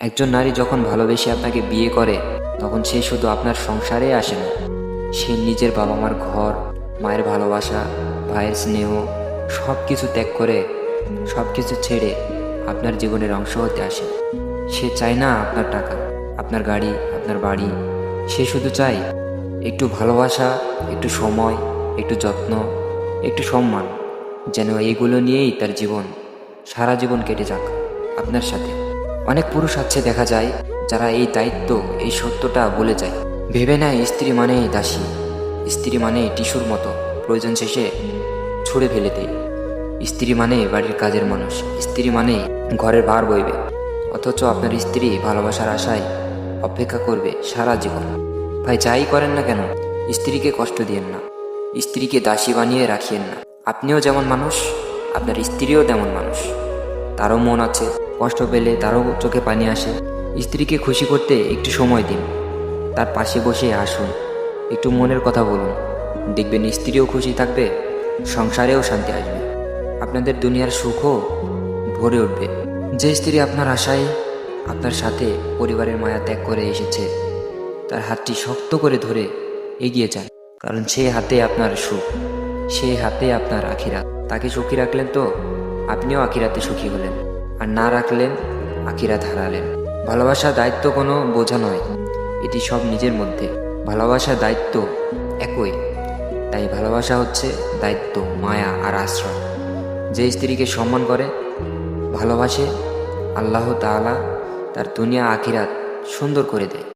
একজন নারী যখন ভালোবেসে আপনাকে বিয়ে করে, তখন সে শুধু আপনার সংসারে আসে না। সে নিজের বাবা মার ঘর, মায়ের ভালোবাসা, ভাইয়ের স্নেহ সব কিছু ত্যাগ করে সব কিছু ছেড়ে আপনার জীবনের অংশ হতে আসে। সে চায় না আপনার টাকা, আপনার গাড়ি, আপনার বাড়ি। সে শুধু চায় একটু ভালোবাসা, একটু সময়, একটু যত্ন, একটু সম্মান, যেন এইগুলো নিয়েই তার জীবন, সারা জীবন কেটে যাক আপনার সাথে। অনেক পুরুষ আছে দেখা যায়, যারা এই দায়িত্ব, এই সত্যটা বলে যায়। ভেবে নেয় স্ত্রী মানেই দাসী, স্ত্রী মানে টিস্যুর মতো, প্রয়োজন শেষে ছুঁড়ে ফেলে দেয়। স্ত্রী মানে বাড়ির কাজের মানুষ, স্ত্রী মানে ঘরের ভার বইবে। অথচ আপনার স্ত্রী ভালোবাসার আশায় অপেক্ষা করবে সারা জীবন। ভাই, যাই করেন না কেন, স্ত্রীকে কষ্ট দিয়েন না, স্ত্রীকে দাসী বানিয়ে রাখিয়েন না। আপনিও যেমন মানুষ, আপনার স্ত্রীও তেমন মানুষ। তারও মন আছে কষ্ট পেলে তারও চোখে পানি আসে। স্ত্রীকে খুশি করতে একটু সময় দিন। তার পাশে বসে আসুন একটু মনের কথা বলুন। দেখবেন স্ত্রীও খুশি থাকবে, সংসারেও শান্তি আসবে। আপনাদের দুনিয়ার সুখও ভরে উঠবে। যে স্ত্রী আপনার আশায় আপনার সাথে পরিবারের মায়া ত্যাগ করে এসেছে, তার হাতটি শক্ত করে ধরে এগিয়ে যান। কারণ সে হাতে আপনার সুখ সেই হাতে আপনার আখিরাত। তাকে সুখী রাখলেন তো, আপনিও আখিরাতে সুখী হলেন। আর না রাখলেন আখিরাত হারালেন ভালোবাসা দায়িত্ব কোনো বোঝা নয়, এটি সব নিজের মধ্যে। ভালোবাসা দায়িত্ব একই, তাই ভালোবাসা হচ্ছে দায়িত্ব, মায়া আর আশ্রয়। যে স্ত্রীকে সম্মান করে, ভালোবাসে, আল্লাহ তালা তার দুনিয়া, আখিরাত সুন্দর করে দেয়।